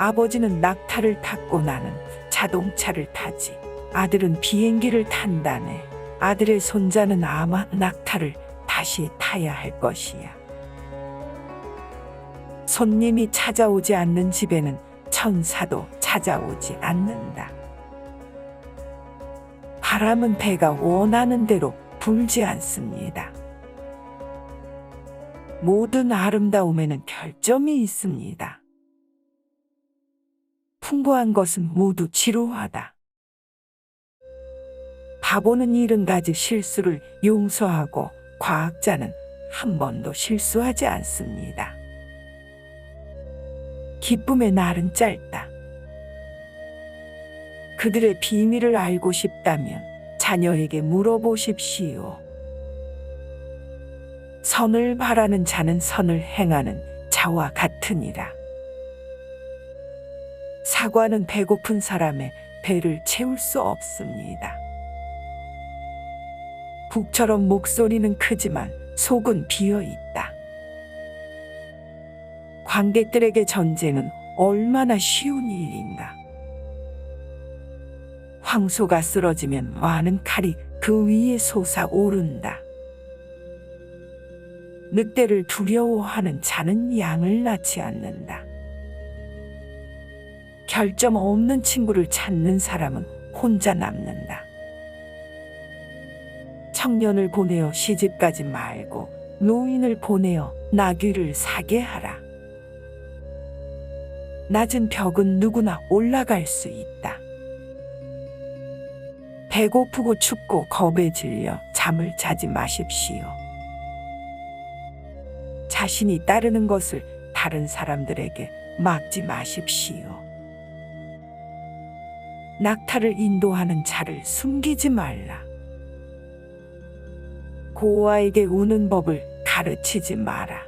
아버지는 낙타를 탔고 나는 자동차를 타지. 아들은 비행기를 탄다네. 아들의 손자는 아마 낙타를 다시 타야 할 것이야. 손님이 찾아오지 않는 집에는 천사도 찾아오지 않는다. 바람은 배가 원하는 대로 불지 않습니다. 모든 아름다움에는 결점이 있습니다. 풍부한 것은 모두 지루하다. 바보는 일흔 가지 실수를 용서하고 과학자는 한 번도 실수하지 않습니다. 기쁨의 날은 짧다. 그들의 비밀을 알고 싶다면 자녀에게 물어보십시오. 선을 바라는 자는 선을 행하는 자와 같으니라. 사과는 배고픈 사람의 배를 채울 수 없습니다. 북처럼 목소리는 크지만 속은 비어 있다. 관객들에게 전쟁은 얼마나 쉬운 일인가. 황소가 쓰러지면 많은 칼이 그 위에 솟아오른다. 늑대를 두려워하는 자는 양을 낳지 않는다. 결점 없는 친구를 찾는 사람은 혼자 남는다. 청년을 보내어 시집가지 말고 노인을 보내어 나귀를 사게 하라. 낮은 벽은 누구나 올라갈 수 있다. 배고프고 춥고 겁에 질려 잠을 자지 마십시오. 자신이 따르는 것을 다른 사람들에게 막지 마십시오. 낙타를 인도하는 자를 숨기지 말라. 고아에게 우는 법을 가르치지 마라.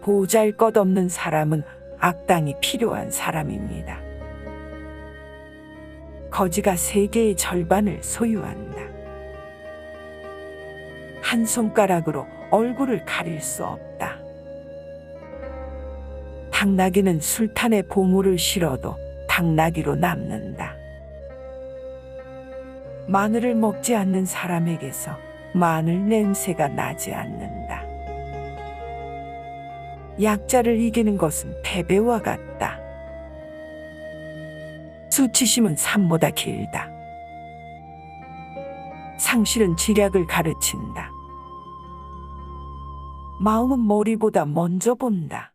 보잘 것 없는 사람은 악당이 필요한 사람입니다. 거지가 세계의 절반을 소유한다. 한 손가락으로 얼굴을 가릴 수 없다. 당나귀는 술탄에 보물을 실어도 당나귀로 남는다. 마늘을 먹지 않는 사람에게서 마늘 냄새가 나지 않는다. 약자를 이기는 것은 패배와 같다. 수치심은 삶보다 길다. 상실은 지략을 가르친다. 마음은 머리보다 먼저 본다.